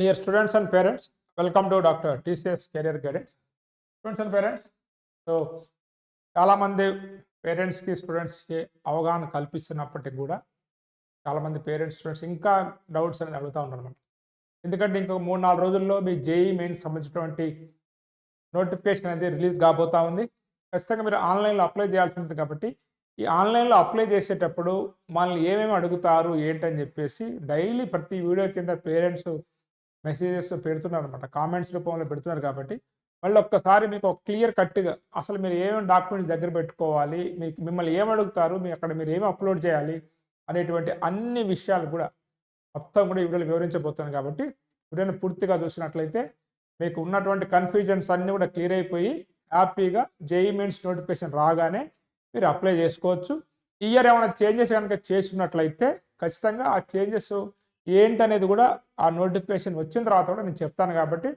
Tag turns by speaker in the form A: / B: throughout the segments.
A: Dear students and parents welcome to doctor TCS career guidance students and parents so చాలామంది పేరెంట్స్కి స్టూడెంట్స్కి అవగాహన కల్పిస్తున్నప్పటికీ కూడా చాలామంది పేరెంట్స్ స్టూడెంట్స్ ఇంకా డౌట్స్ అనేది అడుగుతూ ఉన్నారు అనమాట ఎందుకంటే ఇంకొక మూడు నాలుగు రోజుల్లో మీ జేఈ మెయిన్ సంబంధించినటువంటి నోటిఫికేషన్ అనేది రిలీజ్ కాబోతా ఉంది. ఖచ్చితంగా మీరు ఆన్లైన్లో అప్లై చేయాల్సి ఉంటుంది కాబట్టి ఈ ఆన్లైన్లో అప్లై చేసేటప్పుడు మనల్ని ఏమేమి అడుగుతారు ఏంటని చెప్పేసి డైలీ ప్రతి వీడియో కింద పేరెంట్స్ మెసేజెస్ పెడుతున్నారు అనమాట కామెంట్స్ రూపంలో పెడుతున్నారు కాబట్టి మళ్ళీ ఒక్కసారి మీకు ఒక క్లియర్ కట్గా అసలు మీరు ఏమేమి డాక్యుమెంట్స్ దగ్గర పెట్టుకోవాలి మీకు మిమ్మల్ని ఏమి అడుగుతారు మీ అక్కడ మీరు ఏమి అప్లోడ్ చేయాలి అనేటువంటి అన్ని విషయాలు కూడా మొత్తం కూడా ఈ వీడియోలో వివరించబోతున్నాను కాబట్టి వీడియోని పూర్తిగా చూసినట్లయితే మీకు ఉన్నటువంటి కన్ఫ్యూజన్స్ అన్నీ కూడా క్లియర్ అయిపోయి హ్యాపీగా జేఈ మెయిన్స్ నోటిఫికేషన్ రాగానే మీరు అప్లై చేసుకోవచ్చు. ఇయర్ ఏమైనా చేంజెస్ కనుక చేసినట్లయితే ఖచ్చితంగా ఆ చేంజెస్ ఏంటనేది కూడా ఆ నోటిఫికేషన్ వచ్చిన తర్వాత కూడా నేను చెప్తాను కాబట్టి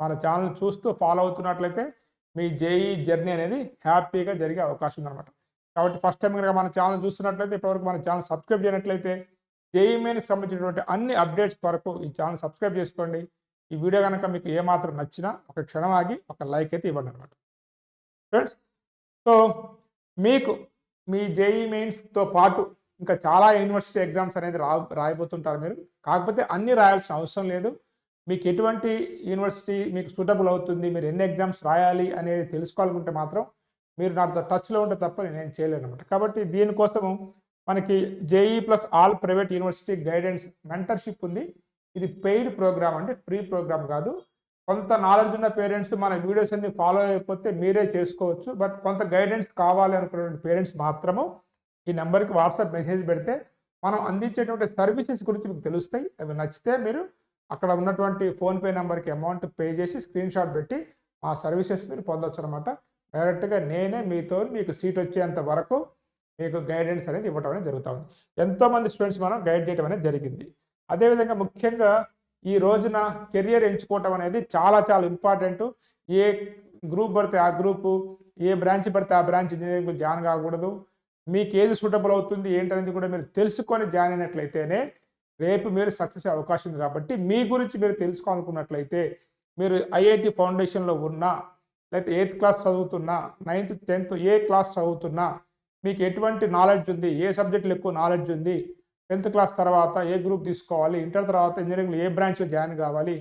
A: మన ఛానల్ చూస్తూ ఫాలో అవుతున్నట్లయితే మీ జేఈ జర్నీ అనేది హ్యాపీగా జరిగే అవకాశం ఉందన్నమాట. కాబట్టి ఫస్ట్ టైం కనుక మన ఛానల్ చూస్తున్నట్లయితే ఇప్పటివరకు మన ఛానల్ సబ్స్క్రైబ్ చేయనట్లయితే జేఈ మెయిన్కి సంబంధించినటువంటి అన్ని అప్డేట్స్ వరకు ఈ ఛానల్ సబ్స్క్రైబ్ చేసుకోండి. ఈ వీడియో కనుక మీకు ఏమాత్రం నచ్చినా ఒక క్షణం ఆగి ఒక లైక్ అయితే ఇవ్వండి అనమాట ఫ్రెండ్స్ సో మీకు మీ జేఈ మెయిన్స్తో పాటు ఇంకా చాలా యూనివర్సిటీ ఎగ్జామ్స్ అనేది రా రాయబోతుంటారు మీరు. కాకపోతే అన్ని రాయాల్సిన అవసరం లేదు. మీకు ఎటువంటి యూనివర్సిటీ మీకు సూటబుల్ అవుతుంది మీరు ఎన్ని ఎగ్జామ్స్ రాయాలి అనేది తెలుసుకోవాలనుకుంటే మాత్రం మీరు నాతో టచ్లో ఉంటే తప్ప నేను చేయలేను అనమాట కాబట్టి దీనికోసము మనకి JEE plus all private university guidance mentorship ఉంది. ఇది పెయిడ్ ప్రోగ్రామ్ అంటే ఫ్రీ ప్రోగ్రామ్ కాదు. కొంత నాలెడ్జ్ ఉన్న పేరెంట్స్ మన వీడియోస్ అన్ని ఫాలో అయిపోతే మీరే చేసుకోవచ్చు. బట్ కొంత గైడెన్స్ కావాలి అనుకున్నటువంటి పేరెంట్స్ మాత్రము ఈ నెంబర్కి వాట్సాప్ మెసేజ్ పెడితే మనం అందించేటువంటి సర్వీసెస్ గురించి మీకు తెలుస్తాయి. అవి నచ్చితే మీరు అక్కడ ఉన్నటువంటి ఫోన్పే నెంబర్కి అమౌంట్ పే చేసి స్క్రీన్ షాట్ పెట్టి ఆ సర్వీసెస్ మీరు పొందొచ్చు అనమాట డైరెక్ట్గా నేనే మీతో మీకు సీట్ వచ్చేంత వరకు మీకు గైడెన్స్ అనేది ఇవ్వడం అనేది జరుగుతూ ఉంది. ఎంతోమంది స్టూడెంట్స్ మనం గైడ్ చేయడం అనేది జరిగింది. అదేవిధంగా ముఖ్యంగా ఈ రోజున కెరియర్ ఎంచుకోవటం అనేది చాలా చాలా ఇంపార్టెంట్. ఏ గ్రూప్ పడితే ఆ గ్రూపు ఏ బ్రాంచ్ పడితే ఆ బ్రాంచ్ ఇంజనీరింగ్ జాయిన్ కాకూడదు. మీకు ఏది సూటబుల్ అవుతుంది ఏంటనేది కూడా మీరు తెలుసుకొని జాయిన్ అయినట్లయితేనే రేపు మీరు సక్సెస్ అయ్యే అవకాశం ఉంది కాబట్టి మీ గురించి మీరు తెలుసుకోవాలనుకున్నట్లయితే మీరు ఐఐటి ఫౌండేషన్లో ఉన్నా లేకపోతే ఎయిత్ క్లాస్ చదువుతున్నా నైన్త్ టెన్త్ ఏ క్లాస్ చదువుతున్నా మీకు ఎటువంటి నాలెడ్జ్ ఉంది ఏ సబ్జెక్టులు ఎక్కువ నాలెడ్జ్ ఉంది టెన్త్ క్లాస్ తర్వాత ఏ గ్రూప్ తీసుకోవాలి ఇంటర్ తర్వాత ఇంజనీరింగ్లో ఏ బ్రాంచ్లో జాయిన్ కావాలి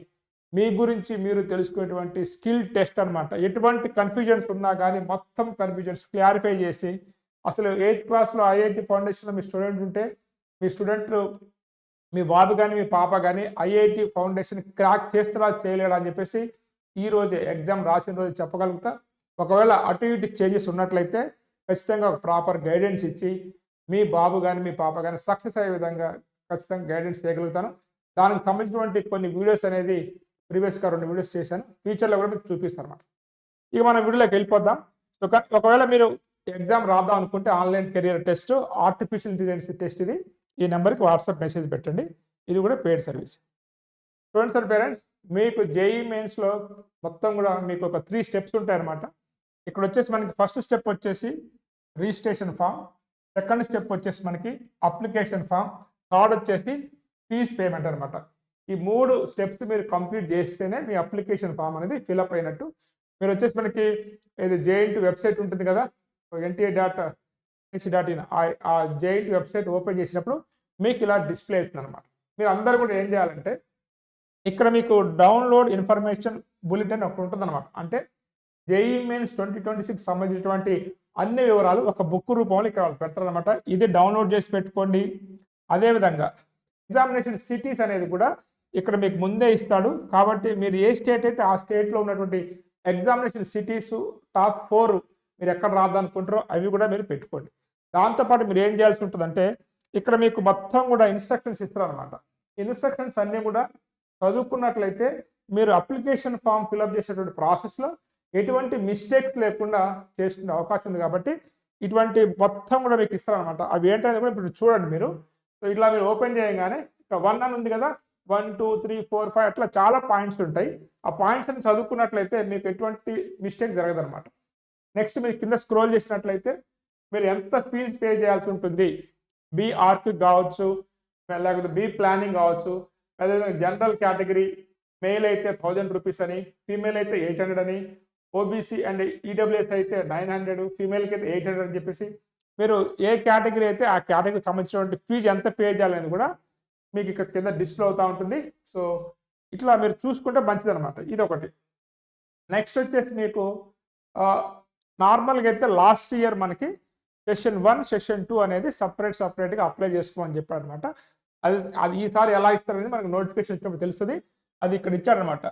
A: మీ గురించి మీరు తెలుసుకునేటువంటి స్కిల్ టెస్ట్ అనమాట ఎటువంటి కన్ఫ్యూజన్స్ ఉన్నా కానీ మొత్తం కన్ఫ్యూజన్స్ క్లారిఫై చేసి అసలు ఎయిత్ క్లాస్లో ఐఐటి ఫౌండేషన్లో మీ స్టూడెంట్ ఉంటే మీ స్టూడెంట్ మీ బాబు కానీ మీ పాప కానీ ఐఐటి ఫౌండేషన్ క్రాక్ చేస్తారా చేయలేడా అని చెప్పేసి ఈ రోజే ఎగ్జామ్ రాసిన రోజు చెప్పగలుగుతా. ఒకవేళ అటు ఇటు చేంజెస్ ఉన్నట్లయితే ఖచ్చితంగా ఒక ప్రాపర్ గైడెన్స్ ఇచ్చి మీ బాబు కానీ మీ పాప కానీ సక్సెస్ అయ్యే విధంగా ఖచ్చితంగా గైడెన్స్ చేయగలుగుతాను. దానికి సంబంధించినటువంటి కొన్ని వీడియోస్ అనేది ప్రీవియస్గా రెండు వీడియోస్ చేశాను. ఫ్యూచర్లో కూడా మీకు చూపిస్తాను అనమాట ఇక మనం వీడియోలోకి వెళ్ళిపోద్దాం. సో ఒకవేళ మీరు ఎగ్జామ్ రాద్దాం అనుకుంటే online career test artificial intelligence test ఇది. ఈ నెంబర్కి వాట్సాప్ మెసేజ్ పెట్టండి. ఇది కూడా paid service. Students and parents మీకు జేఈ మెయిన్స్లో మొత్తం కూడా మీకు ఒక త్రీ స్టెప్స్ ఉంటాయన్నమాట. ఇక్కడ వచ్చేసి మనకి ఫస్ట్ స్టెప్ వచ్చేసి రిజిస్ట్రేషన్ ఫామ్. సెకండ్ స్టెప్ వచ్చేసి మనకి అప్లికేషన్ ఫామ్. థర్డ్ వచ్చేసి ఫీజ్ పేమెంట్ అనమాట ఈ మూడు స్టెప్స్ మీరు కంప్లీట్ చేస్తేనే మీ అప్లికేషన్ ఫామ్ అనేది ఫిల్అప్ అయినట్టు. మీరు వచ్చేసి మనకి ఇది జేఎన్టీ వెబ్సైట్ ఉంటుంది కదా NTA dot NC dot in ఆ జైంట్ వెబ్సైట్ ఓపెన్ చేసినప్పుడు మీకు ఇలా డిస్ప్లే అవుతుంది అనమాట మీరు అందరూ కూడా ఏం చేయాలంటే ఇక్కడ మీకు డౌన్లోడ్ ఇన్ఫర్మేషన్ బులెటిన్ ఒకటి ఉంటుంది అనమాట అంటే JEE mains twenty twenty six సంబంధించినటువంటి అన్ని వివరాలు ఒక బుక్ రూపంలో ఇక్కడ పెట్టారనమాట ఇది డౌన్లోడ్ చేసి పెట్టుకోండి. అదేవిధంగా ఎగ్జామినేషన్ సిటీస్ అనేది కూడా ఇక్కడ మీకు ముందే ఇస్తాడు. కాబట్టి మీరు ఏ స్టేట్ అయితే ఆ స్టేట్లో ఉన్నటువంటి ఎగ్జామినేషన్ సిటీస్ టాప్ ఫోర్ మీరు ఎక్కడ రాదనుకుంటారో అవి కూడా మీరు పెట్టుకోండి. దాంతోపాటు మీరు ఏం చేయాల్సి ఉంటుందంటే ఇక్కడ మీకు మొత్తం కూడా ఇన్స్ట్రక్షన్స్ ఇస్తారనమాట ఇన్స్ట్రక్షన్స్ అన్నీ కూడా చదువుకున్నట్లయితే మీరు అప్లికేషన్ ఫామ్ ఫిల్అప్ చేసేటువంటి ప్రాసెస్లో ఎటువంటి మిస్టేక్స్ లేకుండా చేసుకునే అవకాశం ఉంది కాబట్టి ఇటువంటి మొత్తం కూడా మీకు ఇస్తారనమాట అవి ఏంటనేది కూడా ఇప్పుడు చూడండి మీరు. సో ఇట్లా మీరు ఓపెన్ చేయగానే ఇక్కడ వన్ అని ఉంది కదా one two three four five అట్లా చాలా పాయింట్స్ ఉంటాయి. ఆ పాయింట్స్ అని చదువుకున్నట్లయితే మీకు ఎటువంటి మిస్టేక్ జరగదనమాట నెక్స్ట్ మీరు కింద స్క్రోల్ చేసినట్లయితే మీరు ఎంత ఫీజు పే చేయాల్సి ఉంటుంది? బి ఆర్క్ కావచ్చు లేకపోతే బి ప్లానింగ్ కావచ్చు అదేవిధంగా జనరల్ కేటగిరీ మెయిల్ అయితే థౌజండ్ రూపీస్ అని ఫీమేల్ అయితే ఎయిట్ హండ్రెడ్ అని ఓబీసీ అండ్ ఈడబ్ల్యూఎస్ అయితే నైన్ హండ్రెడ్ ఫీమేల్కి అయితే ఎయిట్ హండ్రెడ్ అని చెప్పేసి మీరు ఏ కేటగిరీ అయితే ఆ కేటగిరీకి సంబంధించినటువంటి ఫీజు ఎంత పే చేయాలనేది కూడా మీకు ఇక్కడ కింద డిస్ప్లే అవుతూ ఉంటుంది. సో ఇట్లా మీరు చూసుకుంటే మంచిదనమాట ఇది ఒకటి నెక్స్ట్ వచ్చేసి మీకు నార్మల్గా అయితే లాస్ట్ ఇయర్ మనకి సెషన్ వన్ సెషన్ టూ అనేది సపరేట్ సపరేట్గా అప్లై చేసుకోమని చెప్పారు అనమాట అది అది ఈసారి ఎలా ఇస్తారనేది మనకు నోటిఫికేషన్ వచ్చినప్పుడు తెలుస్తుంది. అది ఇక్కడ ఇచ్చారనమాట.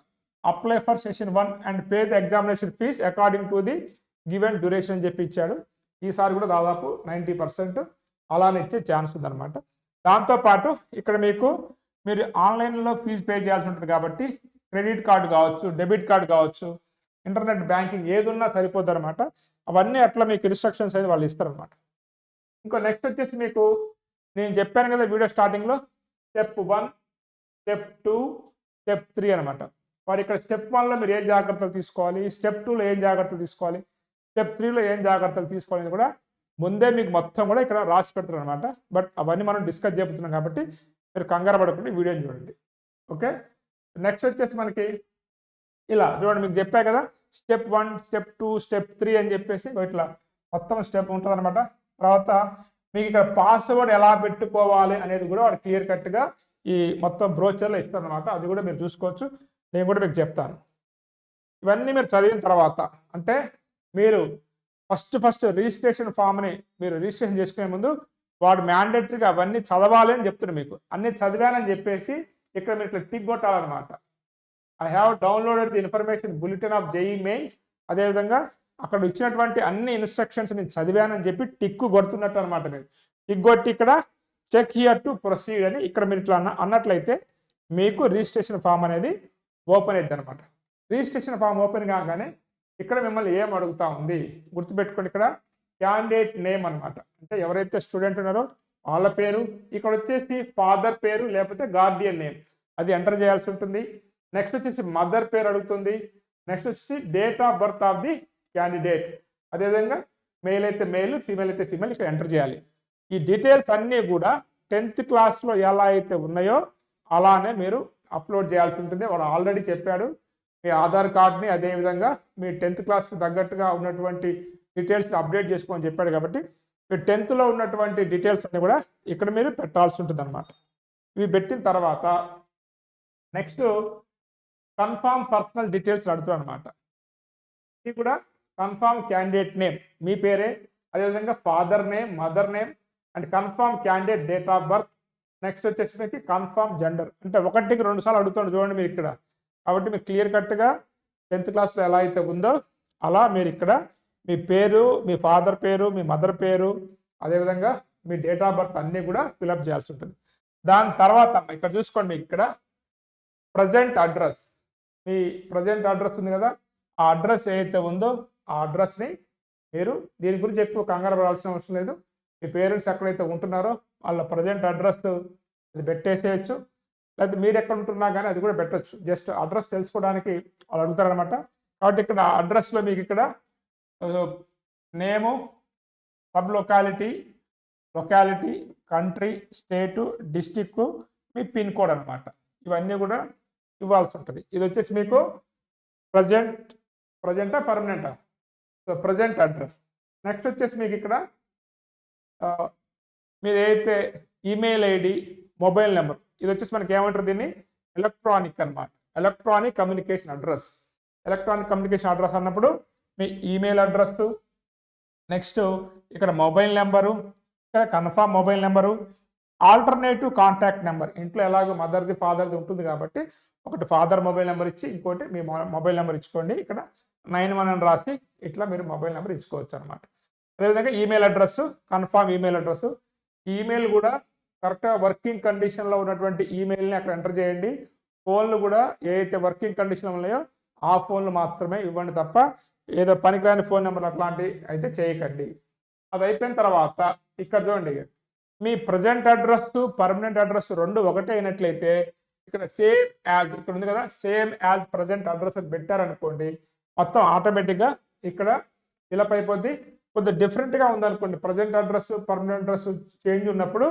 A: Apply for session one and pay the examination fee according to the given duration అని చెప్పి ఇచ్చాడు. ఈసారి కూడా దాదాపు నైంటీ పర్సెంట్ అలానే ఇచ్చే ఛాన్స్ ఉందన్నమాట దాంతోపాటు ఇక్కడ మీకు మీరు ఆన్లైన్లో ఫీజు పే చేయాల్సి ఉంటుంది కాబట్టి క్రెడిట్ కార్డు కావచ్చు డెబిట్ కార్డు కావచ్చు ఇంటర్నెట్ బ్యాంకింగ్ ఏది ఉన్నా సరిపోద్ది అనమాట అవన్నీ అట్లా మీకు ఇన్స్ట్రక్షన్స్ అయితే వాళ్ళు ఇస్తారనమాట ఇంకో నెక్స్ట్ వచ్చేసి మీకు నేను చెప్పాను కదా వీడియో స్టార్టింగ్లో step one step two step three అనమాట మరి ఇక్కడ స్టెప్ వన్లో మీరు ఏం జాగ్రత్తలు తీసుకోవాలి? స్టెప్ టూలో ఏం జాగ్రత్తలు తీసుకోవాలి? స్టెప్ త్రీలో ఏం జాగ్రత్తలు తీసుకోవాలి కూడా ముందే మీకు మొత్తం కూడా ఇక్కడ రాసి పెడతారు అనమాట బట్ అవన్నీ మనం డిస్కస్ చెబుతున్నాం కాబట్టి మీరు కంగారు పడకుండా వీడియోని చూడండి. ఓకే నెక్స్ట్ వచ్చేసి మనకి ఇలా చూడండి మీకు చెప్పా కదా step one step two step three అని చెప్పేసి ఇట్లా మొత్తం స్టెప్ ఉంటుంది అనమాట తర్వాత మీకు ఇక్కడ పాస్వర్డ్ ఎలా పెట్టుకోవాలి అనేది కూడా వాడు క్లియర్ కట్గా ఈ మొత్తం బ్రోచర్లో ఇస్తారనమాట అది కూడా మీరు చూసుకోవచ్చు. నేను కూడా మీకు చెప్తాను. ఇవన్నీ మీరు చదివిన తర్వాత అంటే మీరు ఫస్ట్ ఫస్ట్ రిజిస్ట్రేషన్ ఫామ్ని మీరు రిజిస్ట్రేషన్ చేసుకునే ముందు వాడు మ్యాండేటరీగా అవన్నీ చదవాలి అని చెప్తున్నాడు మీకు. అన్ని చదివానని చెప్పేసి ఇక్కడ మీరు ఇట్లా tick కొట్టాలన్నమాట. I have downloaded the information bulletin of JEE mains అదేవిధంగా అక్కడ ఇచ్చినటువంటి అన్ని ఇన్స్ట్రక్షన్స్ నేను చదివానని చెప్పి టిక్కు కొడుతున్నట్టు అనమాట మీరు టిక్ కొట్టి ఇక్కడ చెక్ హియర్ టు ప్రొసీడ్ అని ఇక్కడ మీరు ఇట్లా అన్న అన్నట్లయితే మీకు రిజిస్ట్రేషన్ ఫామ్ అనేది ఓపెన్ అవుతుంది అనమాట రిజిస్ట్రేషన్ ఫామ్ ఓపెన్ కాగానే ఇక్కడ మిమ్మల్ని ఏం అడుగుతా ఉంది? గుర్తుపెట్టుకోండి ఇక్కడ. క్యాండిడేట్ నేమ్ అనమాట అంటే ఎవరైతే స్టూడెంట్ ఉన్నారో వాళ్ళ పేరు ఇక్కడ వచ్చేసి ఫాదర్ పేరు లేకపోతే గార్డియన్ నేమ్ అది ఎంటర్ చేయాల్సి ఉంటుంది. నెక్స్ట్ వచ్చేసి మదర్ పేరు అడుగుతుంది. నెక్స్ట్ వచ్చేసి date of birth of the candidate అదేవిధంగా మేల్ అయితే మేల్ ఫీమేల్ అయితే ఫీమేల్ ఇక్కడ ఎంటర్ చేయాలి. ఈ డీటెయిల్స్ అన్నీ కూడా టెన్త్ క్లాస్లో ఎలా అయితే ఉన్నాయో అలానే మీరు అప్లోడ్ చేయాల్సి ఉంటుంది. వాడు ఆల్రెడీ చెప్పాడు. మీ ఆధార్ కార్డ్ని అదేవిధంగా మీ టెన్త్ క్లాస్కి తగ్గట్టుగా ఉన్నటువంటి డీటెయిల్స్ని అప్డేట్ చేసుకోమని చెప్పాడు కాబట్టి మీ టెన్త్లో ఉన్నటువంటి డీటెయిల్స్ అన్ని కూడా ఇక్కడ మీరు పెట్టాల్సి ఉంటుంది అనమాట ఇవి పెట్టిన తర్వాత నెక్స్ట్ కన్ఫామ్ పర్సనల్ డీటెయిల్స్ అడుగుతారు అనమాట ఇది కూడా కన్ఫామ్ క్యాండిడేట్ నేమ్. మీ పేరే అదేవిధంగా father name mother name and confirm candidate date of birth. Next వచ్చేసి మీకు కన్ఫామ్ జెండర్. అంటే ఒకటికి రెండు సార్లు అడుగుతాడు చూడండి మీరు ఇక్కడ. కాబట్టి మీకు క్లియర్ కట్గా టెన్త్ క్లాస్లో ఎలా అయితే ఉందో అలా మీరు ఇక్కడ మీ పేరు మీ ఫాదర్ పేరు మీ మదర్ పేరు అదేవిధంగా మీ డేట్ ఆఫ్ బర్త్ అన్నీ కూడా ఫిలప్ చేయాల్సి ఉంటుంది. దాని తర్వాత ఇక్కడ చూసుకోండి మీకు ఇక్కడ. Present address. మీ ప్రజెంట్ అడ్రస్ ఉంది కదా ఆ అడ్రస్ ఏదైతే ఉందో ఆ అడ్రస్ని మీరు దీని గురించి ఎక్కువ కంగారు పడాల్సిన అవసరం లేదు. మీ పేరెంట్స్ ఎక్కడైతే ఉంటున్నారో వాళ్ళ ప్రజెంట్ అడ్రస్ అది పెట్టేసేయచ్చు. లేకపోతే మీరు ఎక్కడ ఉంటున్నా కానీ అది కూడా పెట్టచ్చు. జస్ట్ అడ్రస్ తెలుసుకోవడానికి వాళ్ళు అడుగుతారనమాట కాబట్టి ఇక్కడ అడ్రస్లో మీకు ఇక్కడ name sub locality locality country state district మీ పిన్ కోడ్ అనమాట ఇవన్నీ కూడా ఇవ్వాల్సి ఉంటుంది ఇది వచ్చేసి మీకు ప్రజెంట్ ప్రజెంటా పర్మనెంటా? So present address. నెక్స్ట్ వచ్చేసి మీకు ఇక్కడ మీరు ఏదైతే ఈమెయిల్ ఐడి మొబైల్ నెంబర్. ఇది వచ్చేసి మనకి ఏమంటారు దీన్ని? ఎలక్ట్రానిక్ అనమాట electronic communication address. Electronic communication address అన్నప్పుడు మీ ఈమెయిల్ అడ్రస్ నెక్స్ట్ ఇక్కడ మొబైల్ నెంబరు. ఇక్కడ confirm mobile number. Alternative contact number ఇంట్లో ఎలాగో మదర్ది ఫాదర్ది ఉంటుంది కాబట్టి ఒకటి ఫాదర్ మొబైల్ నెంబర్ ఇచ్చి ఇంకోటి మీ మొబైల్ నెంబర్ ఇచ్చుకోండి. ఇక్కడ నైన్ వన్ అని రాసి ఇట్లా మీరు మొబైల్ నెంబర్ ఇచ్చుకోవచ్చు అనమాట అదేవిధంగా email address confirm email address email కూడా కరెక్ట్గా వర్కింగ్ కండిషన్లో ఉన్నటువంటి ఈమెయిల్ని అక్కడ ఎంటర్ చేయండి. ఫోన్లు కూడా ఏదైతే వర్కింగ్ కండిషన్లో ఉన్నాయో ఆ ఫోన్లు మాత్రమే ఇవ్వండి తప్ప ఏదో పనికిరాని ఫోన్ నెంబర్ అట్లాంటివి అయితే చేయకండి. అది అయిపోయిన తర్వాత ఇక్కడ చూడండి మీ ప్రజెంట్ అడ్రస్ పర్మనెంట్ అడ్రస్ రెండు ఒకటే అయినట్లయితే ఇక్కడ సేమ్ యాజ్ ఇక్కడ ఉంది కదా సేమ్ యాజ్ ప్రజెంట్ అడ్రస్ అని పెట్టారనుకోండి మొత్తం ఆటోమేటిక్గా ఇక్కడ ఫిలప్ అయిపోద్ది. కొద్దిగా డిఫరెంట్గా ఉందనుకోండి present address permanent address change ఉన్నప్పుడు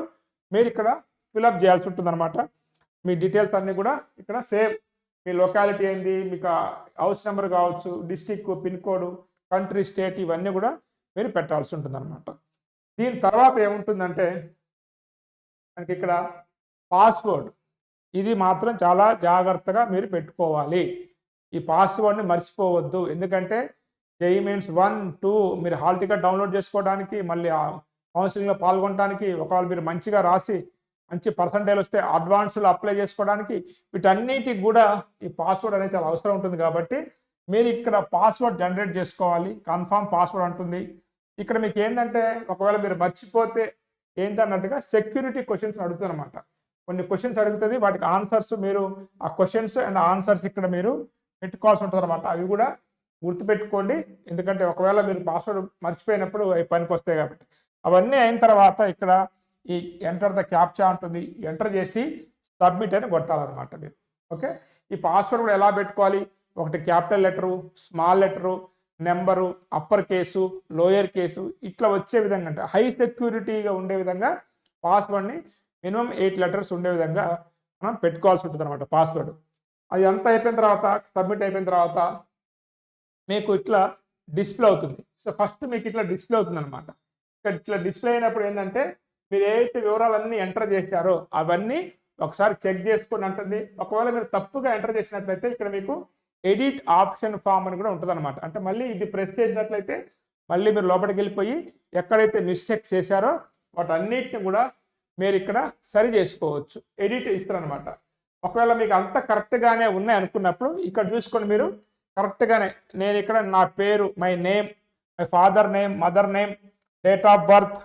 A: మీరు ఇక్కడ ఫిలప్ చేయాల్సి ఉంటుంది అనమాట మీ డీటెయిల్స్ అన్నీ కూడా ఇక్కడ సేమ్ మీ లొకాలిటీ ఏంది మీకు హౌస్ నెంబర్ కావచ్చు district pin code country state ఇవన్నీ కూడా మీరు పెట్టాల్సి ఉంటుంది అనమాట దీని తర్వాత ఏముంటుందంటే మనకి ఇక్కడ పాస్వర్డ్ ఇది మాత్రం చాలా జాగ్రత్తగా మీరు పెట్టుకోవాలి. ఈ పాస్వర్డ్ని మర్చిపోవద్దు. ఎందుకంటే జేఈ మీన్స్ వన్ టూ మీరు హాల్ టికెట్ డౌన్లోడ్ చేసుకోవడానికి మళ్ళీ కౌన్సిలింగ్లో పాల్గొనడానికి ఒకవేళ మీరు మంచిగా రాసి మంచి పర్సంటేజ్ వస్తే అడ్వాన్స్లో అప్లై చేసుకోవడానికి వీటన్నిటికి కూడా ఈ పాస్వర్డ్ అనేది చాలా అవసరం ఉంటుంది కాబట్టి మీరు ఇక్కడ పాస్వర్డ్ జనరేట్ చేసుకోవాలి. కన్ఫామ్ పాస్వర్డ్ అంటుంది. ఇక్కడ మీకు ఏంటంటే ఒకవేళ మీరు మర్చిపోతే ఏంటన్నట్టుగా సెక్యూరిటీ క్వశ్చన్స్ అడుగుతుందన్నమాట కొన్ని క్వశ్చన్స్ అడుగుతుంది వాటికి ఆన్సర్స్ మీరు ఆ క్వశ్చన్స్ అండ్ ఆన్సర్స్ ఇక్కడ మీరు పెట్టుకోవాల్సి ఉంటుంది అనమాట అవి కూడా గుర్తుపెట్టుకోండి. ఎందుకంటే ఒకవేళ మీరు పాస్వర్డ్ మర్చిపోయినప్పుడు అవి పనికి వస్తాయి కాబట్టి. అవన్నీ అయిన తర్వాత ఇక్కడ ఈ ఎంటర్ ద క్యాప్చా ఉంటుంది. ఎంటర్ చేసి సబ్మిట్ అని కొట్టాలన్నమాట మీరు. ఓకే ఈ పాస్వర్డ్ కూడా ఎలా పెట్టుకోవాలి? ఒకటి capital letter small letter number upper case lower case ఇట్లా వచ్చే విధంగా అంటే హై సెక్యూరిటీగా ఉండే విధంగా పాస్వర్డ్ని మినిమం ఎయిట్ లెటర్స్ ఉండే విధంగా మనం పెట్టుకోవాల్సి ఉంటుంది అనమాట పాస్వర్డ్. అది అంతా అయిపోయిన తర్వాత సబ్మిట్ అయిపోయిన తర్వాత మీకు ఇట్లా డిస్ప్లే అవుతుంది. సో ఫస్ట్ మీకు ఇట్లా డిస్ప్లే అవుతుంది అనమాట ఇక్కడ ఇట్లా డిస్ప్లే అయినప్పుడు ఏంటంటే మీరు ఏవైతే వివరాలన్నీ ఎంటర్ చేశారో అవన్నీ ఒకసారి చెక్ చేసుకుని అంటుంది. ఒకవేళ మీరు తప్పుగా ఎంటర్ చేసినట్లయితే ఇక్కడ మీకు ఎడిట్ ఆప్షన్ ఫామ్ అని కూడా ఉంటుంది అనమాట అంటే మళ్ళీ ఇది ప్రెస్ చేసినట్లయితే మళ్ళీ మీరు లోపలికి వెళ్ళిపోయి ఎక్కడైతే మిస్టేక్ చేశారో వాటన్నిటిని కూడా మీరు ఇక్కడ సరి చేసుకోవచ్చు. ఎడిట్ ఇస్తారనమాట ఒకవేళ మీకు అంత కరెక్ట్గానే ఉన్నాయి అనుకున్నప్పుడు ఇక్కడ చూసుకొని మీరు. కరెక్ట్గానే నేను ఇక్కడ నా పేరు my name my father name mother name date of birth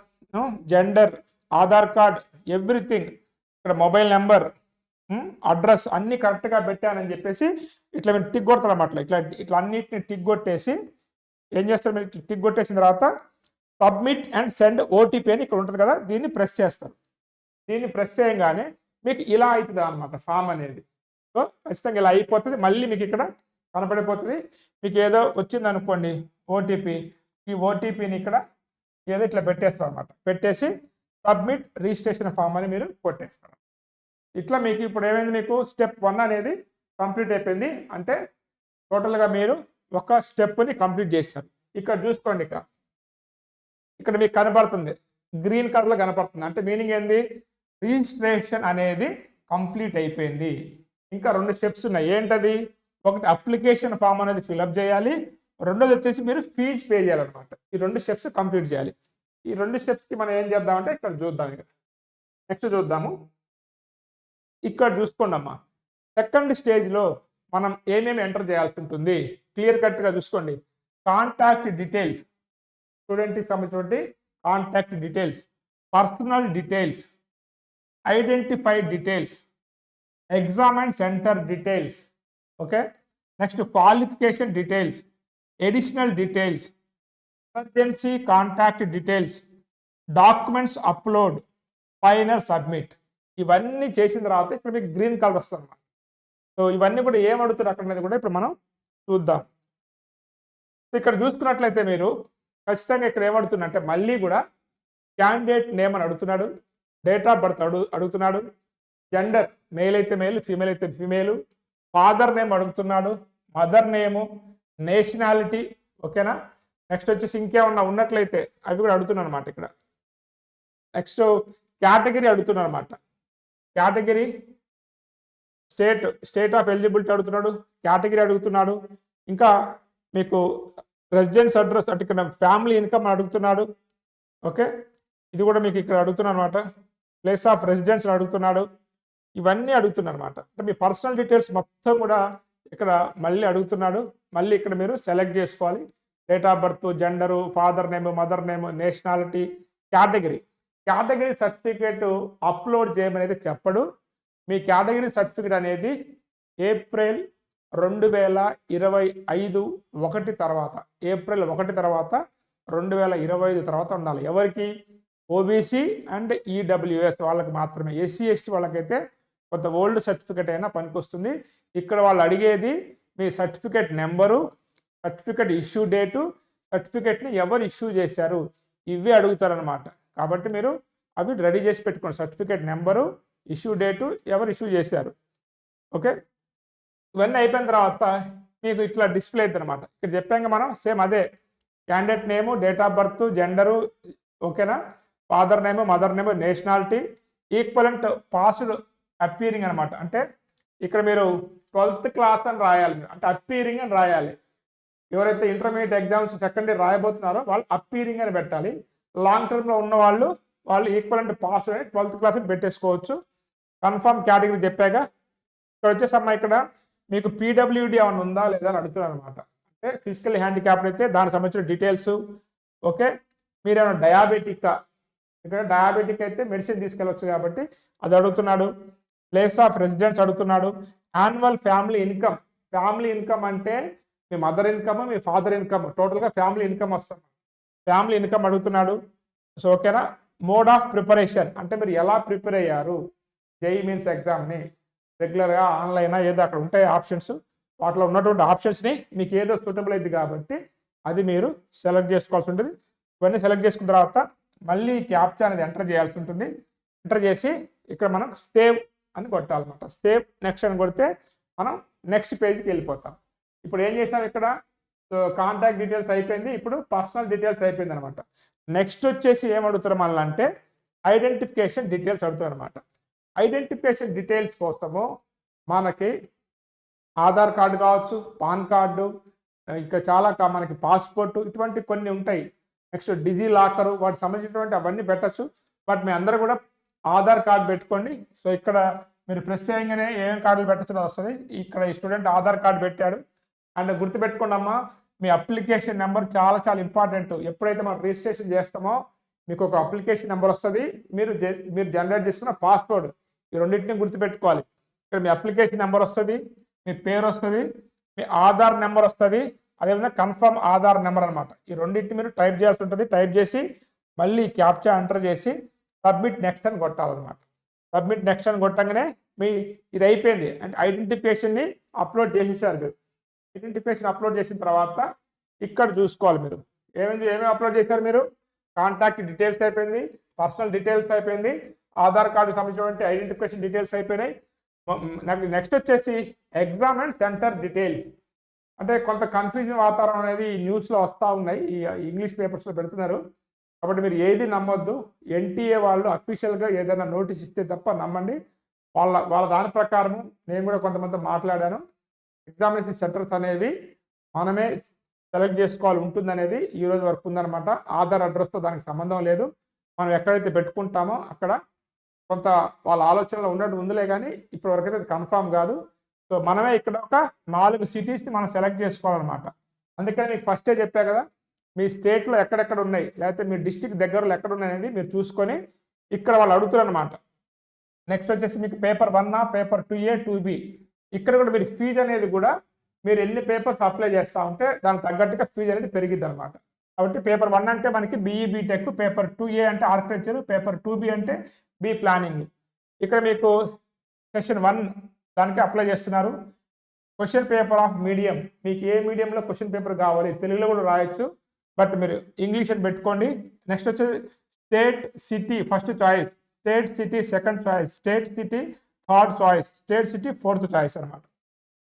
A: gender Aadhaar card everything ఇక్కడ మొబైల్ నెంబర్ అడ్రస్ అన్ని కరెక్ట్గా పెట్టానని చెప్పేసి ఇట్లా మీరు టిక్ కొడతారు అన్నమాట. ఇట్లా ఇట్లా అన్నిటిని టిక్ కొట్టేసి ఏం చేస్తారు మీరు? టిక్ కొట్టేసిన తర్వాత సబ్మిట్ అండ్ సెండ్ ఓటీపీ అని ఇక్కడ ఉంటుంది కదా దీన్ని ప్రెస్ చేస్తారు. దీన్ని ప్రెస్ చేయగానే మీకు ఇలా అవుతుంది అనమాట ఫామ్ అనేది. సో ఖచ్చితంగా ఇలా అయిపోతుంది. మళ్ళీ మీకు ఇక్కడ కనపడిపోతుంది. మీకు ఏదో వచ్చింది అనుకోండి ఓటీపీ ఈ ఓటీపీని ఇక్కడ ఏదో ఇట్లా పెట్టేస్తారు అనమాట పెట్టేసి సబ్మిట్ రిజిస్ట్రేషన్ ఫామ్ అని మీరు కొట్టేస్తారు. ఇట్లా మీకు ఇప్పుడు ఏమైంది మీకు? స్టెప్ వన్ అనేది కంప్లీట్ అయిపోయింది. అంటే టోటల్గా మీరు ఒక స్టెప్ని కంప్లీట్ చేశారు. ఇక్కడ చూసుకోండి ఇక. ఇక్కడ మీకు కనపడుతుంది గ్రీన్ కలర్లో కనపడుతుంది. అంటే మీనింగ్ ఏంది? రిజిస్ట్రేషన్ అనేది కంప్లీట్ అయిపోయింది. ఇంకా రెండు స్టెప్స్ ఉన్నాయి. ఏంటది? ఒకటి అప్లికేషన్ ఫామ్ అనేది ఫిలప్ చేయాలి. రెండోది వచ్చేసి మీరు ఫీజు పే చేయాలన్నమాట. ఈ రెండు స్టెప్స్ కంప్లీట్ చేయాలి. ఈ రెండు స్టెప్స్కి మనం ఏం చేద్దామంటే ఇక్కడ చూద్దాం ఇక. నెక్స్ట్ చూద్దాము. ఇక్కడ చూసుకోండి అమ్మా సెకండ్ స్టేజ్లో మనం ఏమేమి ఎంటర్ చేయాల్సి ఉంటుంది? క్లియర్ కట్గా చూసుకోండి. Contact details. స్టూడెంట్కి సంబంధించినటువంటి contact details. Personal details. Identified details. Exam and centre details. Okay? Next qualification details. Additional details. Emergency contact details. Documents upload. Final submit. ఇవన్నీ చేసిన తర్వాత ఇక్కడ మీకు గ్రీన్ కలర్ వస్తుంది అన్నమాట సో ఇవన్నీ కూడా ఏం అడుగుతారు అక్కడ అనేది కూడా ఇప్పుడు మనం చూద్దాం. ఇక్కడ చూసుకున్నట్లయితే మీరు ఖచ్చితంగా ఇక్కడ ఏమడుతున్నట్టే మళ్ళీ కూడా క్యాండిడేట్ నేమ్ అని అడుగుతున్నాడు డేట్ ఆఫ్ బర్త్ అడుగు అడుగుతున్నాడు జెండర్ మేల్ అయితే మేల్ ఫీమేల్ అయితే ఫీమేల్ ఫాదర్ నేమ్ అడుగుతున్నాడు మదర్ నేము నేషనాలిటీ ఓకేనా నెక్స్ట్ వచ్చేసి ఇంకేమన్నా ఉన్నట్లయితే అవి కూడా అడుగుతున్నాను అనమాట ఇక్కడ. నెక్స్ట్ కేటగిరీ అడుగుతున్నాను అనమాట category state state of eligibility అడుగుతున్నాడు కేటగిరీ అడుగుతున్నాడు. ఇంకా మీకు రెసిడెన్స్ అడ్రస్ అంటే ఇక్కడ ఫ్యామిలీ ఇన్కమ్ అడుగుతున్నాడు. ఓకే? ఇది కూడా మీకు ఇక్కడ అడుగుతున్నాను అనమాట. ప్లేస్ ఆఫ్ రెసిడెన్స్ అడుగుతున్నాడు. ఇవన్నీ అడుగుతున్నాను అనమాట. అంటే మీ పర్సనల్ డీటెయిల్స్ మొత్తం కూడా ఇక్కడ మళ్ళీ అడుగుతున్నాడు. మళ్ళీ ఇక్కడ మీరు సెలెక్ట్ చేసుకోవాలి. Date of birth gender father name mother name nationality category. Category certificate upload చేయమనేది చెప్పడు. మీ కేటగిరీ సర్టిఫికేట్ అనేది ఏప్రిల్ రెండు వేల ఇరవై ఐదు ఒకటి తర్వాత ఏప్రిల్ ఒకటి తర్వాత రెండు వేల ఇరవై ఐదు తర్వాత ఉండాలి. ఎవరికి? ఓబీసీ అండ్ ఈడబ్ల్యూఎస్ వాళ్ళకి మాత్రమే. ఎస్సీ ఎస్టీ వాళ్ళకైతే కొంత ఓల్డ్ సర్టిఫికేట్ అయినా పనికొస్తుంది. ఇక్కడ వాళ్ళు అడిగేది మీ certificate number certificate issue date సర్టిఫికేట్ని ఎవరు ఇష్యూ చేశారు? ఇవే అడుగుతారనమాట కాబట్టి మీరు అవి రెడీ చేసి పెట్టుకోండి. సర్టిఫికేట్ నెంబరు ఇష్యూ డేటు ఎవరు ఇష్యూ చేశారు. ఓకే? ఇవన్నీ అయిపోయిన తర్వాత మీకు ఇట్లా డిస్ప్లే అవుతుంది అనమాట ఇక్కడ చెప్పాక మనం సేమ్ అదే. Candidate name date of birth gender ఓకేనా? Father name mother name nationality equivalent passed appearing అనమాట. అంటే ఇక్కడ మీరు ట్వెల్త్ క్లాస్ అని రాయాలి అంటే అప్పీరింగ్ అని రాయాలి. ఎవరైతే ఇంటర్మీడియట్ ఎగ్జామ్స్ సెకండ్ ఇయర్ రాయబోతున్నారో వాళ్ళు అప్పీరింగ్ అని పెట్టాలి. లాంగ్ టర్మ్లో ఉన్న వాళ్ళు వాళ్ళు ఈక్వలెంట్ పాస్ అయ్యి ట్వెల్త్ క్లాస్ని పెట్టేసుకోవచ్చు. కన్ఫర్మ్ కేటగిరీ చెప్పాక ఇక్కడ వచ్చేసమ్మా ఇక్కడ మీకు పీడబ్ల్యూడి ఏమైనా ఉందా లేదా అని అడుగుతున్నాను అనమాట అంటే ఫిజికల్ హ్యాండిక్యాప్డ్ అయితే దానికి సంబంధించిన డీటెయిల్స్ ఓకే? మీరేమైనా డయాబెటిక్ ఇక్కడ డయాబెటిక్ అయితే మెడిసిన్ తీసుకెళ్ళవచ్చు కాబట్టి అది అడుగుతున్నాడు. ప్లేస్ ఆఫ్ రెసిడెన్స్ అడుగుతున్నాడు. Annual family income family income అంటే మీ మదర్ ఇన్కమ్ మీ ఫాదర్ ఇన్కమ్ టోటల్గా ఫ్యామిలీ ఇన్కమ్ వస్తుంది ఫ్యామిలీ ఇన్కమ్ అడుగుతున్నాడు. సో ఓకేనా? Mode of preparation. అంటే మీరు ఎలా ప్రిపేర్ అయ్యారు? జేఈ మీన్స్ ఎగ్జామ్ని రెగ్యులర్గా ఆన్లైన్ ఏదో అక్కడ ఉంటాయి ఆప్షన్స్. వాటిలో ఉన్నటువంటి ఆప్షన్స్ని మీకు ఏదో సూటబుల్ అయింది కాబట్టి అది మీరు సెలెక్ట్ చేసుకోవాల్సి ఉంటుంది. ఇవన్నీ సెలెక్ట్ చేసుకున్న తర్వాత మళ్ళీ క్యాప్చా అనేది ఎంటర్ చేయాల్సి ఉంటుంది. ఎంటర్ చేసి ఇక్కడ మనం సేవ్ అని కొట్టాలన్నమాట. సేవ్ నెక్స్ట్ అని కొడితే మనం నెక్స్ట్ పేజ్కి వెళ్ళిపోతాం. ఇప్పుడు ఏం చేసాం ఇక్కడ? సో కాంటాక్ట్ డీటెయిల్స్ అయిపోయింది. ఇప్పుడు పర్సనల్ డీటెయిల్స్ అయిపోయింది అనమాట నెక్స్ట్ వచ్చేసి ఏమడుగుతారు మళ్ళీ అంటే ఐడెంటిఫికేషన్ డీటెయిల్స్ అడుగుతారు అనమాట ఐడెంటిఫికేషన్ డీటెయిల్స్ కోసము మనకి ఆధార్ కార్డు కావచ్చు పాన్ కార్డు ఇంకా చాలా మనకి పాస్పోర్ట్ ఇటువంటి కొన్ని ఉంటాయి. నెక్స్ట్ డిజీ లాకరు వాటికి సంబంధించినటువంటి అవన్నీ పెట్టచ్చు. బట్ మీ అందరూ కూడా ఆధార్ కార్డు పెట్టుకోండి. సో ఇక్కడ మీరు ప్రెస్ చేయగానే ఏమేమి కార్డులు పెట్టచ్చు వస్తుంది. ఇక్కడ ఈ స్టూడెంట్ ఆధార్ కార్డు పెట్టాడు. అండ్ గుర్తుపెట్టుకోండి అమ్మా మీ అప్లికేషన్ నెంబర్ చాలా చాలా ఇంపార్టెంట్. ఎప్పుడైతే మనం రిజిస్ట్రేషన్ చేస్తామో మీకు ఒక అప్లికేషన్ నెంబర్ వస్తుంది. మీరు మీరు జనరేట్ చేసుకున్న పాస్వర్డ్ ఈ రెండింటిని గుర్తుపెట్టుకోవాలి. ఇక్కడ మీ అప్లికేషన్ నెంబర్ వస్తుంది మీ పేరు వస్తుంది మీ ఆధార్ నెంబర్ వస్తుంది అదేవిధంగా కన్ఫర్మ్ ఆధార్ నెంబర్ అనమాట ఈ రెండింటిని మీరు టైప్ చేయాల్సి ఉంటుంది. టైప్ చేసి మళ్ళీ క్యాప్చా ఎంటర్ చేసి సబ్మిట్ నెక్స్ట్ అని కొట్టాలన్నమాట. సబ్మిట్ నెక్స్ట్ అని కొట్టంగానే మీ ఇది అయిపోయింది. అంటే ఐడెంటిఫికేషన్ని అప్లోడ్ చేసేసారు మీరు. ఐడెంటిఫికేషన్ అప్లోడ్ చేసిన తర్వాత ఇక్కడ చూసుకోవాలి మీరు. ఏమైంది ఏమేమి అప్లోడ్ చేశారు మీరు? కాంటాక్ట్ డీటెయిల్స్ అయిపోయింది పర్సనల్ డీటెయిల్స్ అయిపోయింది ఆధార్ కార్డు సంబంధించినటువంటి ఐడెంటిఫికేషన్ డీటెయిల్స్ అయిపోయినాయి. నాకు నెక్స్ట్ వచ్చేసి ఎగ్జామ్ అండ్ సెంటర్ డీటెయిల్స్ అంటే కొంత కన్ఫ్యూజన్ వాతావరణం అనేది ఈ న్యూస్లో వస్తూ ఉన్నాయి ఈ ఇంగ్లీష్ పేపర్స్లో పెడుతున్నారు. కాబట్టి మీరు ఏది నమ్మొద్దు. ఎన్టీఏ వాళ్ళు అఫీషియల్గా ఏదైనా నోటీస్ ఇస్తే తప్ప నమ్మండి. వాళ్ళ వాళ్ళ దాని ప్రకారము నేను కూడా కొంతమంది మాట్లాడాను. ఎగ్జామినేషన్ సెంటర్స్ అనేవి మనమే సెలెక్ట్ చేసుకోవాలి ఉంటుందనేది ఈ రోజు వరకు ఉందన్నమాట. ఆధార్ అడ్రస్తో దానికి సంబంధం లేదు. మనం ఎక్కడైతే పెట్టుకుంటామో అక్కడ కొంత వాళ్ళ ఆలోచనలో ఉన్నట్టు ఉందిలే కానీ ఇప్పటి వరకు అయితే అది కన్ఫామ్ కాదు. సో మనమే ఇక్కడ ఒక నాలుగు సిటీస్ని మనం సెలెక్ట్ చేసుకోవాలన్నమాట. అందుకని మీకు ఫస్టే చెప్పా కదా మీ స్టేట్లో ఎక్కడెక్కడ ఉన్నాయి లేకపోతే మీ డిస్టిక్ దగ్గరలో ఎక్కడ ఉన్నాయి అనేది మీరు చూసుకొని ఇక్కడ వాళ్ళు అడుగుతారు అనమాట నెక్స్ట్ వచ్చేసి మీకు paper one paper two A two B. ఇక్కడ కూడా మీరు ఫీజు అనేది కూడా మీరు ఎన్ని పేపర్స్ అప్లై చేస్తూ ఉంటే దానికి తగ్గట్టుగా ఫీజు అనేది పెరిగిద్ది అనమాట కాబట్టి పేపర్ వన్ అంటే మనకి BE BTech paper two A అంటే ఆర్కిటెక్చర్ పేపర్ టూ బి అంటే బి ప్లానింగ్ ఇక్కడ మీకు సెషన్ వన్ దానికి అప్లై చేస్తున్నారు. క్వశ్చన్ పేపర్ ఆఫ్ మీడియం మీకు ఏ మీడియంలో క్వశ్చన్ పేపర్ కావాలి? తెలుగులో కూడా రాయొచ్చు. బట్ మీరు ఇంగ్లీష్ అని పెట్టుకోండి. నెక్స్ట్ వచ్చేసి state city first choice state city second choice state city third choice state city fourth choice అనమాట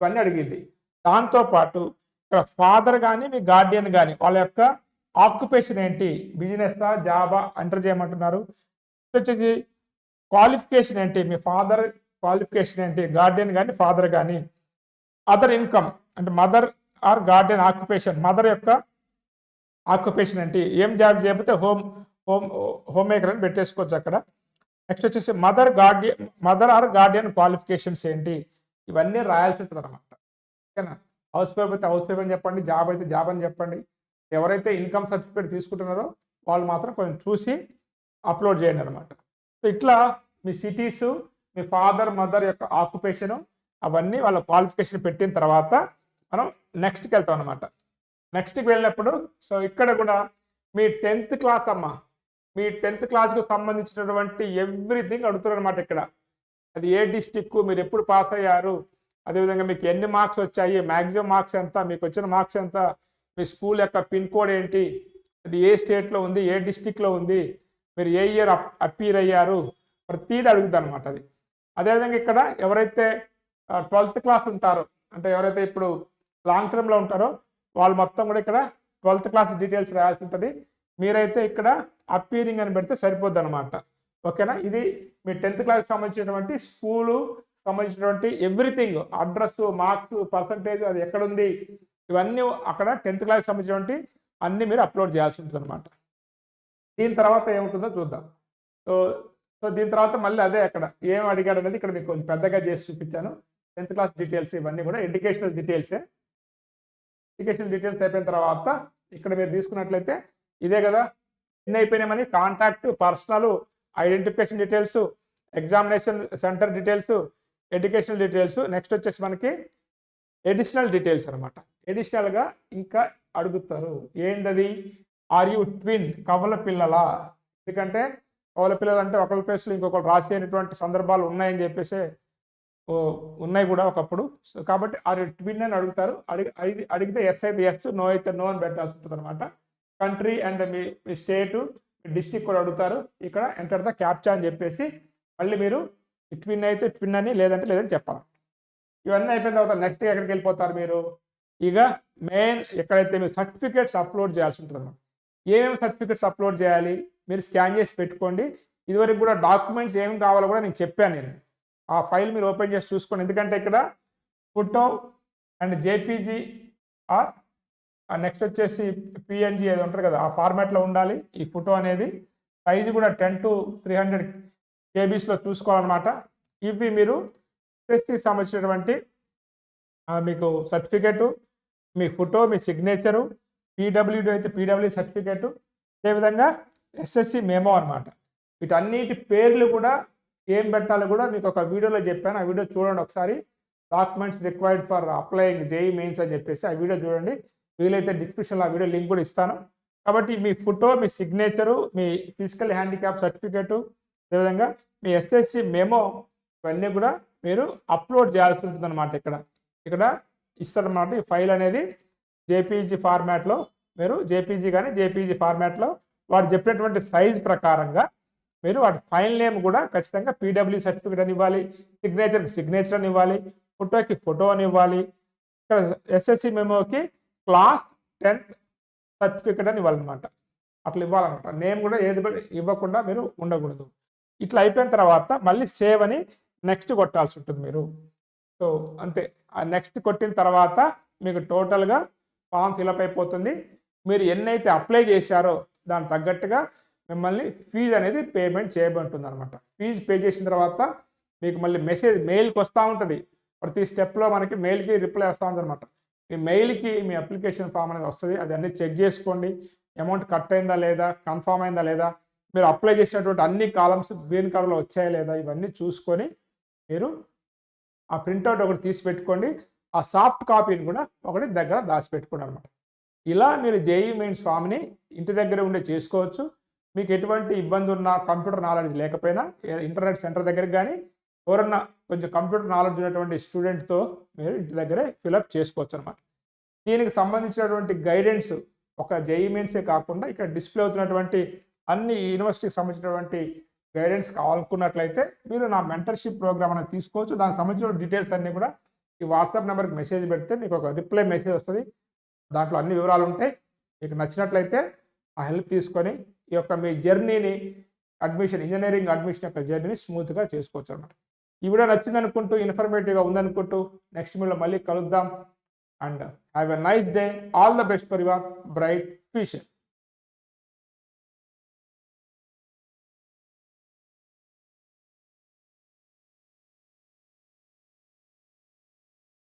A: ఇవన్నీ అడిగింది. దాంతోపాటు ఇక్కడ ఫాదర్ కానీ మీ గార్డియన్ కానీ వాళ్ళ యొక్క ఆక్యుపేషన్ ఏంటి? బిజినెస్ జాబా? ఎంటర్ చేయమంటున్నారు. వచ్చేసి క్వాలిఫికేషన్ ఏంటి? మీ ఫాదర్ క్వాలిఫికేషన్ ఏంటి? గార్డియన్ కానీ ఫాదర్ కానీ అదర్ ఇన్కమ్ అంటే mother or guardian occupation mother యొక్క ఆక్యుపేషన్ ఏంటి? ఏం జాబ్ చేయకపోతే హోమ్ హోమ్ హోమ్ మేకర్ అని పెట్టేసుకోవచ్చు అక్కడ. నెక్స్ట్ వచ్చేసి mother guardian mother or guardian qualifications ఏంటి? ఇవన్నీ రాయాల్సి ఉంటుంది అనమాట ఓకేనా? హౌస్ వైఫ్ అయితే హౌస్ వైఫ్ అని చెప్పండి జాబ్ అయితే జాబ్ అని చెప్పండి. ఎవరైతే ఇన్కమ్ సర్టిఫికేట్ తీసుకుంటున్నారో వాళ్ళు మాత్రం కొంచెం చూసి అప్లోడ్ చేయండి అనమాట సో ఇట్లా మీ సిటీస్ మీ ఫాదర్ మదర్ యొక్క ఆక్యుపేషను అవన్నీ వాళ్ళ క్వాలిఫికేషన్ పెట్టిన తర్వాత మనం నెక్స్ట్కి వెళ్తాం అనమాట నెక్స్ట్కి వెళ్ళినప్పుడు సో ఇక్కడ కూడా మీ టెన్త్ క్లాస్ అమ్మ మీ టెన్త్ క్లాస్కు సంబంధించినటువంటి ఎవ్రీథింగ్ అడుగుతారు అనమాట ఇక్కడ. అది ఏ డిస్టిక్ మీరు ఎప్పుడు పాస్ అయ్యారు? అదేవిధంగా మీకు ఎన్ని మార్క్స్ వచ్చాయి? మ్యాక్సిమం మార్క్స్ ఎంత? మీకు వచ్చిన మార్క్స్ ఎంత? మీ స్కూల్ యొక్క పిన్ కోడ్ ఏంటి? అది ఏ స్టేట్లో ఉంది? ఏ డిస్టిక్లో ఉంది? మీరు ఏ ఇయర్ అప్పీర్ అయ్యారు? ప్రతీది అడుగుతుంది అనమాట అది. అదేవిధంగా ఇక్కడ ఎవరైతే ట్వెల్త్ క్లాస్ ఉంటారో అంటే ఎవరైతే ఇప్పుడు లాంగ్ టర్మ్లో ఉంటారో వాళ్ళు మొత్తం కూడా ఇక్కడ ట్వెల్త్ క్లాస్ డీటెయిల్స్ రాయాల్సి ఉంటుంది. మీరైతే ఇక్కడ అప్పీరింగ్ అని పెడితే సరిపోద్ది అనమాట ఓకేనా? ఇది మీ టెన్త్ క్లాస్కి సంబంధించినటువంటి స్కూలు సంబంధించినటువంటి ఎవ్రీథింగ్ అడ్రస్ మార్క్స్ పర్సంటేజ్ అది ఎక్కడుంది? ఇవన్నీ అక్కడ టెన్త్ క్లాస్కి సంబంధించినటువంటి అన్నీ మీరు అప్లోడ్ చేయాల్సి ఉంటుంది అనమాట దీని తర్వాత ఏముంటుందో చూద్దాం. సో సో దీని తర్వాత మళ్ళీ అదే అక్కడ ఏం అడిగాడు అనేది ఇక్కడ మీకు కొంచెం పెద్దగా చేసి చూపించాను. టెన్త్ క్లాస్ డీటెయిల్స్ ఇవన్నీ కూడా ఎడ్యుకేషనల్ డీటెయిల్సే ఎడ్యుకేషనల్ డీటెయిల్స్ అయిపోయిన తర్వాత ఇక్కడ మీరు తీసుకున్నట్లయితే ఇదే కదా. ఎన్ని అయిపోయినామని contact personal identification details examination centre details educational details. Next వచ్చేసి మనకి ఎడిషనల్ డీటెయిల్స్ అనమాట ఎడిషనల్గా ఇంకా అడుగుతారు. ఏంటది ఆర్ యూ ట్విన్ కవల పిల్లలా. ఎందుకంటే కవల పిల్లలు అంటే ఒకళ్ళ ప్లేస్లో ఇంకొకరు రాసేటువంటి సందర్భాలు ఉన్నాయని చెప్పేసి ఓ, ఉన్నాయి కూడా ఒకప్పుడు. సో కాబట్టి ఆర్ ట్విన్ అని అడుగుతారు. అడిగి అడిగి అడిగితే ఎస్ అయితే ఎస్ నో అయితే నో అని పెట్టాల్సి ఉంటుంది అనమాట కంట్రీ అండ్ మీ మీ స్టేటు మీ డిస్టిక్ కూడా అడుగుతారు. ఇక్కడ ఎంటర్ ద క్యాప్చా అని చెప్పేసి మళ్ళీ మీరు ట్విన్ అయితే ట్విన్ అని లేదంటే లేదని చెప్పాలి. ఇవన్నీ అయిపోయిన తర్వాత నెక్స్ట్ ఎక్కడికి వెళ్ళిపోతారు మీరు? ఇక మెయిన్ ఎక్కడైతే మీరు సర్టిఫికేట్స్ అప్లోడ్ చేయాల్సి ఉంటుంది ఏమేమి సర్టిఫికేట్స్ అప్లోడ్ చేయాలి? మీరు స్కాన్ చేసి పెట్టుకోండి. ఇదివరకు కూడా డాక్యుమెంట్స్ ఏమి కావాలో కూడా నేను చెప్పాను నేను. ఆ ఫైల్ మీరు ఓపెన్ చేసి చూసుకోండి. ఎందుకంటే ఇక్కడ photo and JPG or next వచ్చేసి పిఎన్జి ఏది ఉంటుంది కదా ఆ ఫార్మాట్లో ఉండాలి. ఈ ఫోటో అనేది సైజు కూడా టెన్ టు త్రీ హండ్రెడ్ కేబీస్లో చూసుకోవాలన్నమాట. ఇవి మీరు ఎస్ఎస్సికి సంబంధించినటువంటి మీకు సర్టిఫికేటు మీ ఫోటో మీ సిగ్నేచరు పీడబ్ల్యూడి అయితే పీడబ్ల్యూ సర్టిఫికేటు అదేవిధంగా ఎస్ఎస్సి మేమో అనమాట వీటన్నిటి పేర్లు కూడా ఏం పెట్టాలో కూడా మీకు ఒక వీడియోలో చెప్పాను. ఆ వీడియో చూడండి ఒకసారి. Documents required for applying JEE mains అని చెప్పేసి ఆ వీడియో చూడండి. వీలైతే డిస్క్రిప్షన్లో ఆ వీడియో లింక్ కూడా ఇస్తాను. కాబట్టి మీ ఫోటో మీ సిగ్నేచరు మీ ఫిజికల్ హ్యాండిక్యాప్ సర్టిఫికేటు అదేవిధంగా మీ ఎస్ఎస్సి మెమో ఇవన్నీ కూడా మీరు అప్లోడ్ చేయాల్సి ఉంటుంది అనమాట ఇక్కడ. ఇక్కడ ఇస్తారన్నమాట ఈ ఫైల్ అనేది. జేపీజీ ఫార్మాట్లో మీరు జేపీజీ కానీ జేపీజీ ఫార్మాట్లో వాడు చెప్పినటువంటి సైజ్ ప్రకారంగా మీరు వాటి ఫైల్ నేమ్ కూడా ఖచ్చితంగా పీడబ్ల్యూ సర్టిఫికేట్ అని ఇవ్వాలి సిగ్నేచర్కి సిగ్నేచర్ అని ఇవ్వాలి ఫోటోకి ఫోటో అని ఇవ్వాలి. ఇక్కడ ఎస్ఎస్సి మెమోకి క్లాస్ టెన్త్ సర్టిఫికేట్ అని ఇవ్వాలన్నమాట. అట్లా ఇవ్వాలన్నమాట. నేమ్ కూడా ఏది ఇవ్వకుండా మీరు ఉండకూడదు. ఇట్లా అయిపోయిన తర్వాత మళ్ళీ సేవ్ అని నెక్స్ట్ కొట్టాల్సి ఉంటుంది మీరు. సో అంతే. ఆ నెక్స్ట్ కొట్టిన తర్వాత మీకు టోటల్గా ఫామ్ ఫిలప్ అయిపోతుంది. మీరు ఎన్నైతే అప్లై చేశారో దానికి తగ్గట్టుగా మిమ్మల్ని ఫీజు అనేది పేమెంట్ చేయబడుతుంది అనమాట ఫీజు పే చేసిన తర్వాత మీకు మళ్ళీ మెసేజ్ మెయిల్కి వస్తూ ఉంటుంది. ప్రతి స్టెప్లో మనకి మెయిల్కి రిప్లై వస్తూ ఉంటుంది అనమాట మీ మెయిల్కి మీ అప్లికేషన్ ఫామ్ అనేది వస్తుంది. అది అన్ని చెక్ చేసుకోండి. అమౌంట్ కట్ అయిందా లేదా కన్ఫామ్ అయిందా లేదా మీరు అప్లై చేసినటువంటి అన్ని కాలమ్స్ గ్రీన్ కలర్లో వచ్చాయా లేదా ఇవన్నీ చూసుకొని మీరు ఆ ప్రింట్అవుట్ ఒకటి తీసి పెట్టుకోండి ఆ సాఫ్ట్ కాపీని కూడా ఒకటి దగ్గర దాచిపెట్టుకోండి అనమాట ఇలా మీరు జేఈ మెయిన్స్ ఫామ్ని ఇంటి దగ్గర ఉండే చేసుకోవచ్చు. మీకు ఎటువంటి ఇబ్బంది ఉన్నా కంప్యూటర్ నాలెడ్జ్ లేకపోయినా ఇంటర్నెట్ సెంటర్ దగ్గరికి కానీ ఎవరన్నా కొంచెం కంప్యూటర్ నాలెడ్జ్ ఉన్నటువంటి స్టూడెంట్తో మీరు ఇంటి దగ్గరే ఫిలప్ చేసుకోవచ్చు అనమాట దీనికి సంబంధించినటువంటి గైడెన్స్ ఒక జేఈ మెయిన్సే కాకుండా ఇక్కడ డిస్ప్లే అవుతున్నటువంటి అన్ని యూనివర్సిటీకి సంబంధించినటువంటి గైడెన్స్ కావాలనుకున్నట్లయితే మీరు నా మెంటర్షిప్ ప్రోగ్రామ్ అనేది తీసుకోవచ్చు. దానికి సంబంధించిన డీటెయిల్స్ అన్నీ కూడా ఈ వాట్సాప్ నెంబర్కి మెసేజ్ పెడితే మీకు ఒక రిప్లై మెసేజ్ వస్తుంది. దాంట్లో అన్ని వివరాలు ఉంటాయి. మీకు నచ్చినట్లయితే ఆ హెల్ప్ తీసుకొని ఈ యొక్క మీ జర్నీని అడ్మిషన్ ఇంజనీరింగ్ అడ్మిషన్ యొక్క జర్నీని స్మూత్గా చేసుకోవచ్చు అన్నమాట. ఈ వీడియో నచ్చిందనుకుంటూ ఇన్ఫర్మేటివ్గా ఉందనుకుంటూ నెక్స్ట్ వీడియో మళ్ళీ కలుద్దాం. And have a nice day. All the best for your bright future